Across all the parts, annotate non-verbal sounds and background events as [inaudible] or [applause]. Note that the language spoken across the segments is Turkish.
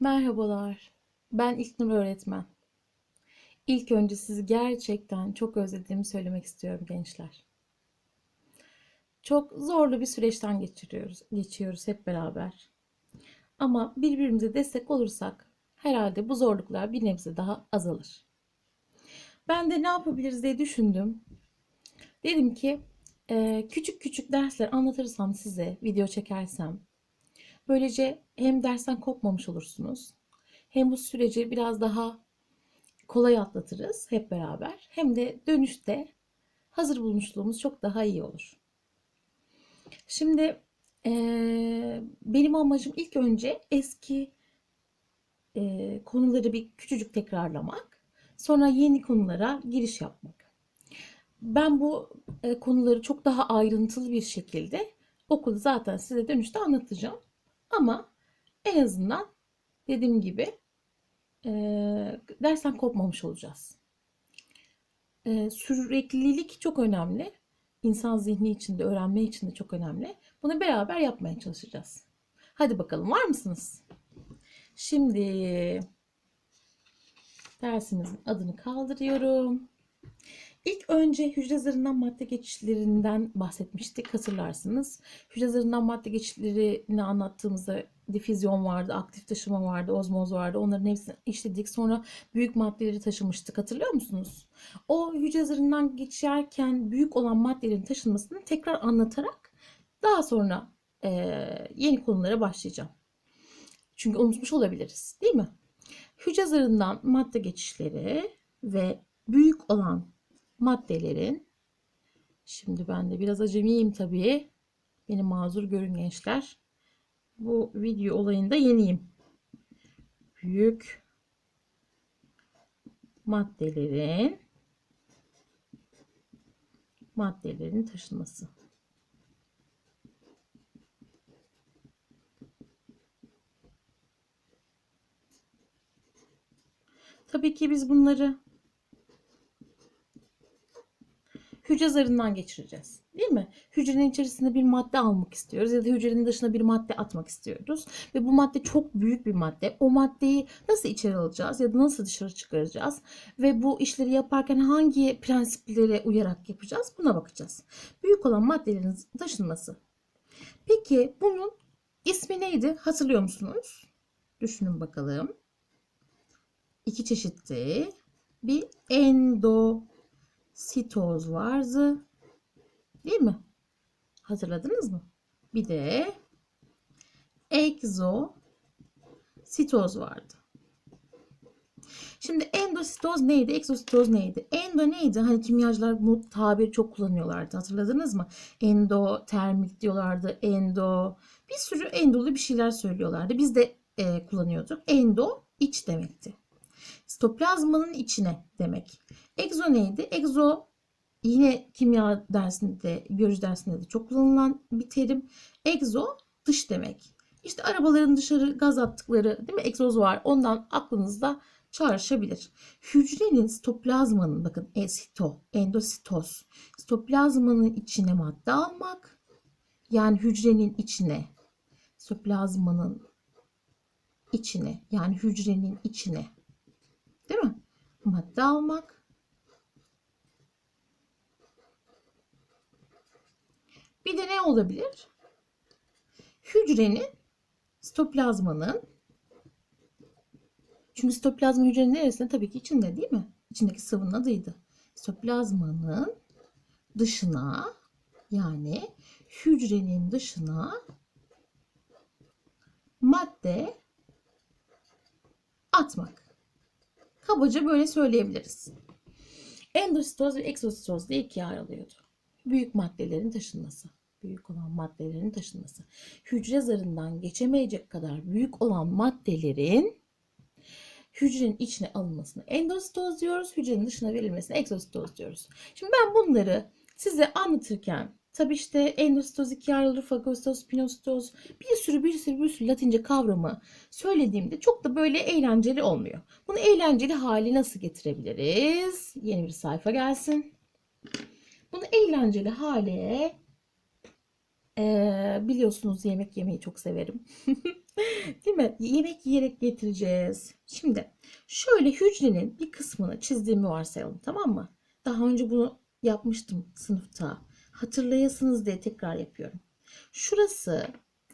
Merhabalar. Ben İlknur öğretmen. İlk önce sizi gerçekten çok özlediğimi söylemek istiyorum gençler. Çok zorlu bir süreçten geçiriyoruz, geçiyoruz hep beraber. Ama birbirimize destek olursak herhalde bu zorluklar bir nebze daha azalır. Ben de ne yapabiliriz diye düşündüm. Dedim ki küçük küçük dersler anlatırsam size, video çekersem böylece hem dersten kopmamış olursunuz hem bu süreci biraz daha kolay atlatırız hep beraber hem de dönüşte hazır bulmuşluğumuz çok daha iyi olur. Şimdi eee, benim amacım ilk önce eski eee, konuları bir küçücük tekrarlamak, sonra yeni konulara giriş yapmak. Ben bu e, konuları çok daha ayrıntılı bir şekilde okulda zaten size dönüşte anlatacağım. Ama en azından dediğim gibi e, dersten kopmamış olacağız. E, süreklilik çok önemli. İnsan zihni için de öğrenme için de çok önemli. Bunu beraber yapmaya çalışacağız. Hadi bakalım var mısınız? Şimdi dersimizin adını kaldırıyorum. İlk önce hücre zarından madde geçişlerinden bahsetmiştik hatırlarsınız. Hücre zarından madde geçişlerini anlattığımızda difüzyon vardı, aktif taşıma vardı, ozmoz vardı. Onların hepsini işledik. Sonra büyük maddeleri taşımıştık hatırlıyor musunuz? O hücre zarından geçerken büyük olan maddelerin taşınmasını tekrar anlatarak daha sonra eee, yeni konulara başlayacağım. Çünkü unutmuş olabiliriz değil mi? Hücre zarından madde geçişleri ve büyük olan maddelerin şimdi ben de biraz acemiyim tabii. Beni mazur görün gençler. Bu video olayında yeniyim. Büyük maddelerin maddelerin taşınması. Tabii ki biz bunları hücre zarından geçireceğiz. Değil mi? Hücrenin içerisinde bir madde almak istiyoruz ya da hücrenin dışına bir madde atmak istiyoruz. Ve bu madde çok büyük bir madde. O maddeyi nasıl içeri alacağız ya da nasıl dışarı çıkaracağız? Ve bu işleri yaparken hangi prensiplere uyarak yapacağız? Buna bakacağız. Büyük olan maddelerin taşınması. Peki bunun ismi neydi? Hatırlıyor musunuz? Düşünün bakalım. İki çeşitti. Bir endositoz vardı. Değil mi? Hatırladınız mı? Bir de egzositoz vardı. Şimdi endositoz neydi? Egzositoz neydi? Endo neydi? Hani kimyacılar bu tabiri çok kullanıyorlardı. Hatırladınız mı? Endotermik diyorlardı. Endo. Bir sürü endolu bir şeyler söylüyorlardı. Biz de e, kullanıyorduk. Endo iç demekti. Sitoplazmanın içine demek. Egzo neydi? Egzo yine kimya dersinde de, biyoloji dersinde de çok kullanılan bir terim. Egzo dış demek. İşte arabaların dışarı gaz attıkları değil mi? Egzoz var. Ondan aklınızda çağrışabilir. Hücrenin sitoplazmanın bakın esito, endositoz. Sitoplazmanın içine madde almak. Yani hücrenin içine sitoplazmanın içine yani hücrenin içine değil mi? Madde almak. Bir de ne olabilir? Hücrenin sitoplazmanın çünkü sitoplazma hücrenin neresinde? Tabii ki içinde değil mi? İçindeki sıvının adıydı. Sitoplazmanın dışına yani hücrenin dışına madde atmak. Kabaca böyle söyleyebiliriz. Endositoz ve egzositoz diye ikiye ayrılıyordu. Büyük maddelerin taşınması. Büyük olan maddelerin taşınması. Hücre zarından geçemeyecek kadar büyük olan maddelerin hücrenin içine alınmasına endositoz diyoruz. Hücrenin dışına verilmesine egzositoz diyoruz. Şimdi ben bunları size anlatırken tabii işte endositoz, ikiye ayrılır, fagositoz, pinositoz bir sürü bir sürü bir sürü latince kavramı söylediğimde çok da böyle eğlenceli olmuyor. Bunu eğlenceli hali nasıl getirebiliriz? Yeni bir sayfa gelsin. Bunu eğlenceli hale Ee, biliyorsunuz yemek yemeyi çok severim. [laughs] Değil mi? Yemek yiyerek getireceğiz. Şimdi şöyle hücrenin bir kısmını çizdiğimi varsayalım tamam mı? Daha önce bunu yapmıştım sınıfta. Hatırlayasınız diye tekrar yapıyorum. Şurası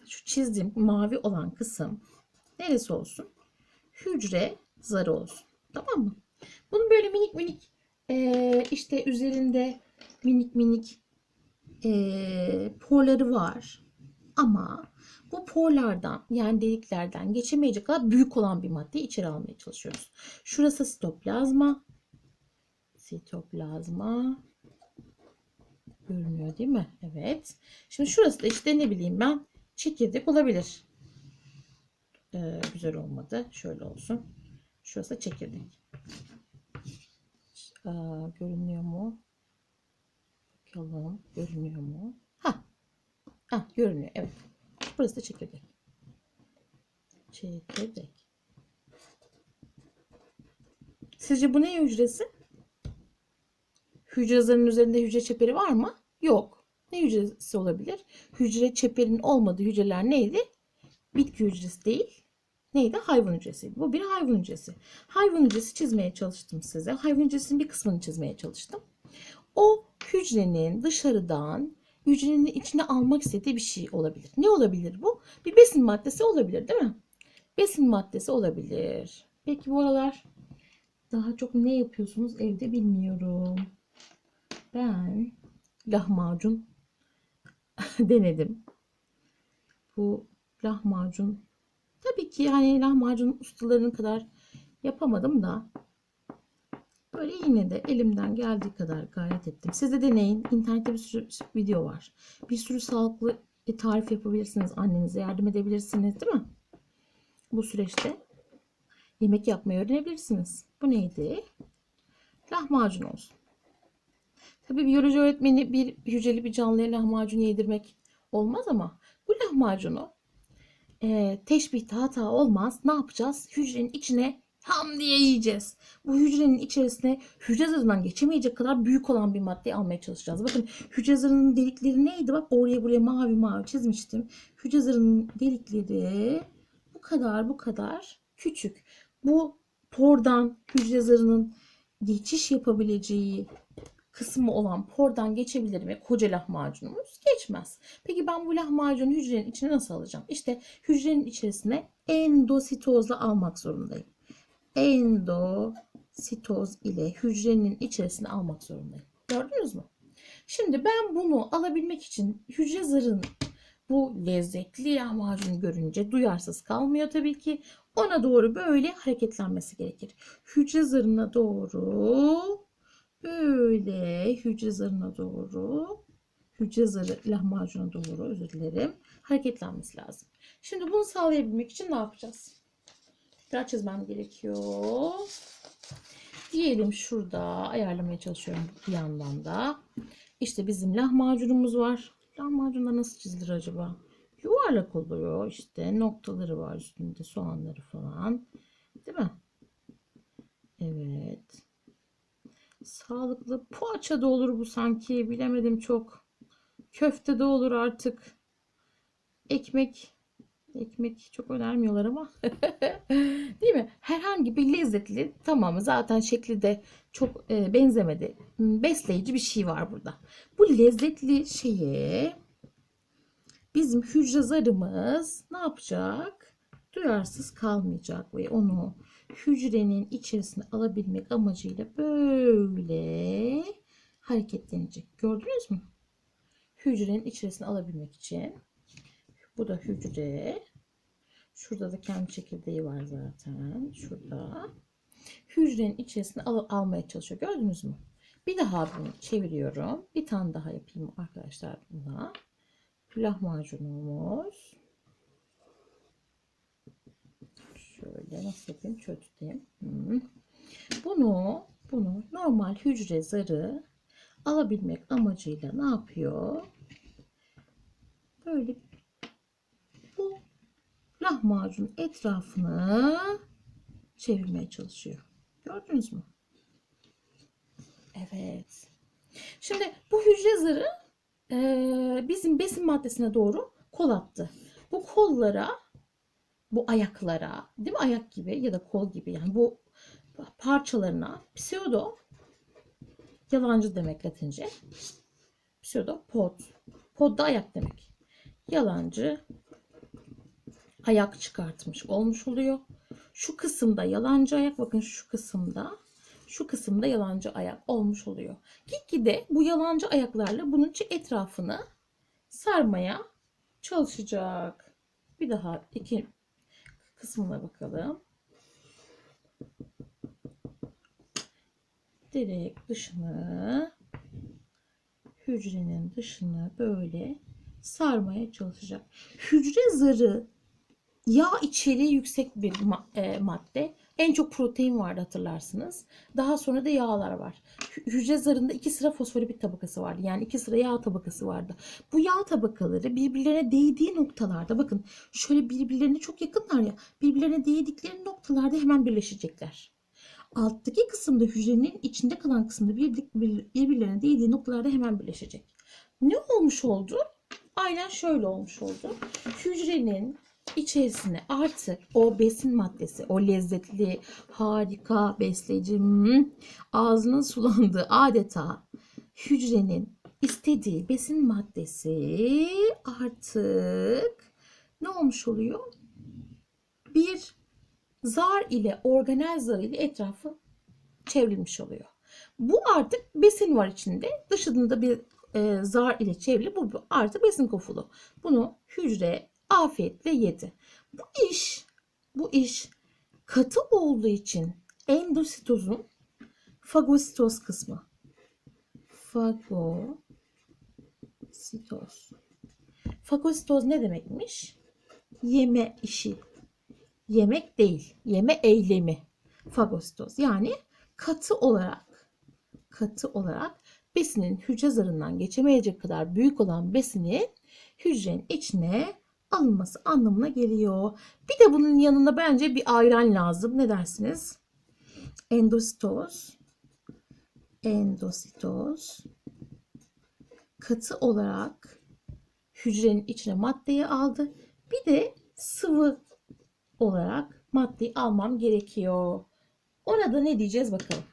şu çizdiğim mavi olan kısım neresi olsun? Hücre zarı olsun. Tamam mı? Bunun böyle minik minik eee, işte üzerinde minik minik eee, porları var. Ama bu porlardan yani deliklerden geçemeyecek kadar büyük olan bir maddeyi içeri almaya çalışıyoruz. Şurası sitoplazma. Sitoplazma. Görünüyor değil mi? Evet. Şimdi şurası da işte ne bileyim ben çekirdek olabilir. Ee, güzel olmadı. Şöyle olsun. Şurası da çekirdek. Aa, görünüyor mu? Bakalım. Görünüyor mu? Ha. Ha, görünüyor. Evet. Burası da çekirdek. Çekirdek. Sizce bu ne hücresi? Hücre zarının üzerinde hücre çeperi var mı? Yok. Ne hücresi olabilir? Hücre çeperinin olmadığı hücreler neydi? Bitki hücresi değil. Neydi? Hayvan hücresiydi. Bu bir hayvan hücresi. Hayvan hücresi çizmeye çalıştım size. Hayvan hücresinin bir kısmını çizmeye çalıştım. O hücrenin dışarıdan hücrenin içine almak istediği bir şey olabilir. Ne olabilir bu? Bir besin maddesi olabilir değil mi? Besin maddesi olabilir. Peki bu aralar daha çok ne yapıyorsunuz evde bilmiyorum. Ben lahmacun [laughs] denedim. Bu lahmacun tabii ki hani lahmacun ustalarının kadar yapamadım da böyle yine de elimden geldiği kadar gayret ettim. Siz de deneyin. İnternette bir sürü video var. Bir sürü sağlıklı tarif yapabilirsiniz. Annenize yardım edebilirsiniz değil mi? Bu süreçte yemek yapmayı öğrenebilirsiniz. Bu neydi? Lahmacun olsun. Tabii biyoloji öğretmeni bir hücreli bir canlıya lahmacun yedirmek olmaz ama bu lahmacunu e, teşbihte hata olmaz. Ne yapacağız? Hücrenin içine ham diye yiyeceğiz. Bu hücrenin içerisine hücre zarından geçemeyecek kadar büyük olan bir maddeyi almaya çalışacağız. Bakın hücre zarının delikleri neydi? Bak oraya buraya mavi mavi çizmiştim. Hücre zarının delikleri bu kadar bu kadar küçük. Bu pordan hücre zarının geçiş yapabileceği kısmı olan pordan geçebilir mi? Koca lahmacunumuz geçmez. Peki ben bu lahmacunu hücrenin içine nasıl alacağım? İşte hücrenin içerisine endositozla almak zorundayım. Endositoz ile hücrenin içerisine almak zorundayım. Gördünüz mü? Şimdi ben bunu alabilmek için hücre zarın bu lezzetli lahmacunu görünce duyarsız kalmıyor tabii ki. Ona doğru böyle hareketlenmesi gerekir. Hücre zarına doğru böyle hücre zarına doğru hücre zarı lahmacuna doğru özür dilerim hareketlenmesi lazım. Şimdi bunu sağlayabilmek için ne yapacağız? Tekrar çizmem gerekiyor. Diyelim şurada ayarlamaya çalışıyorum bir yandan da. İşte bizim lahmacunumuz var. Lahmacunlar nasıl çizilir acaba? Yuvarlak oluyor işte noktaları var üstünde soğanları falan. Değil mi? Evet. Sağlıklı poğaça da olur bu sanki bilemedim çok. Köfte de olur artık. Ekmek ekmek çok önermiyorlar ama [laughs] değil mi? Herhangi bir lezzetli tamamı zaten şekli de çok e, benzemedi. Besleyici bir şey var burada. Bu lezzetli şeye bizim hücre zarımız ne yapacak? Duyarsız kalmayacak ve onu hücrenin içerisine alabilmek amacıyla böyle hareketlenecek. Gördünüz mü? Hücrenin içerisine alabilmek için. Bu da hücre. Şurada da kendi çekirdeği var zaten. Şurada. Hücrenin içerisine al almaya çalışıyor. Gördünüz mü? Bir daha bunu çeviriyorum. Bir tane daha yapayım arkadaşlar buna. Lahmacunumuz. Şöyle nasıl yapayım? Şöyle. Hmm. Bunu, bunu normal hücre zarı alabilmek amacıyla ne yapıyor? Böyle bu lahmacun etrafını çevirmeye çalışıyor. Gördünüz mü? Evet. Şimdi bu hücre zarı e, bizim besin maddesine doğru kol attı. Bu kollara bu ayaklara, değil mi? Ayak gibi ya da kol gibi yani bu parçalarına pseudo yalancı demek Latince. Pseudo pod. Pod da ayak demek. Yalancı ayak çıkartmış olmuş oluyor. Şu kısımda yalancı ayak bakın şu kısımda şu kısımda yalancı ayak olmuş oluyor. Gitgide bu yalancı ayaklarla bunun etrafını sarmaya çalışacak. Bir daha iki kısmına bakalım. Direkt dışını hücrenin dışını böyle sarmaya çalışacak. Hücre zarı yağ içeriği yüksek bir e, madde. En çok protein vardı hatırlarsınız. Daha sonra da yağlar var. Hü- Hücre zarında iki sıra fosfolipid tabakası vardı. Yani iki sıra yağ tabakası vardı. Bu yağ tabakaları birbirlerine değdiği noktalarda bakın şöyle birbirlerine çok yakınlar ya. Birbirlerine değdikleri noktalarda hemen birleşecekler. Alttaki kısımda hücrenin içinde kalan kısımda bir, bir- birbirlerine değdiği noktalarda hemen birleşecek. Ne olmuş oldu? Aynen şöyle olmuş oldu. Hücrenin içerisine artık o besin maddesi, o lezzetli, harika, besleyici, ağzının sulandığı adeta hücrenin istediği besin maddesi artık ne olmuş oluyor? Bir zar ile, organel zar ile etrafı çevrilmiş oluyor. Bu artık besin var içinde. Dışında bir e, zar ile çevrili bu artık besin kofulu. Bunu hücre afiyetle yedi. Bu iş, bu iş katı olduğu için endositozun fagositoz kısmı. Fagositoz. Fagositoz ne demekmiş? Yeme işi. Yemek değil, yeme eylemi. Fagositoz. Yani katı olarak katı olarak besinin hücre zarından geçemeyecek kadar büyük olan besini hücrenin içine alınması anlamına geliyor. Bir de bunun yanında bence bir ayran lazım. Ne dersiniz? Endositoz. Endositoz. Katı olarak hücrenin içine maddeyi aldı. Bir de sıvı olarak maddeyi almam gerekiyor. Orada ne diyeceğiz bakalım.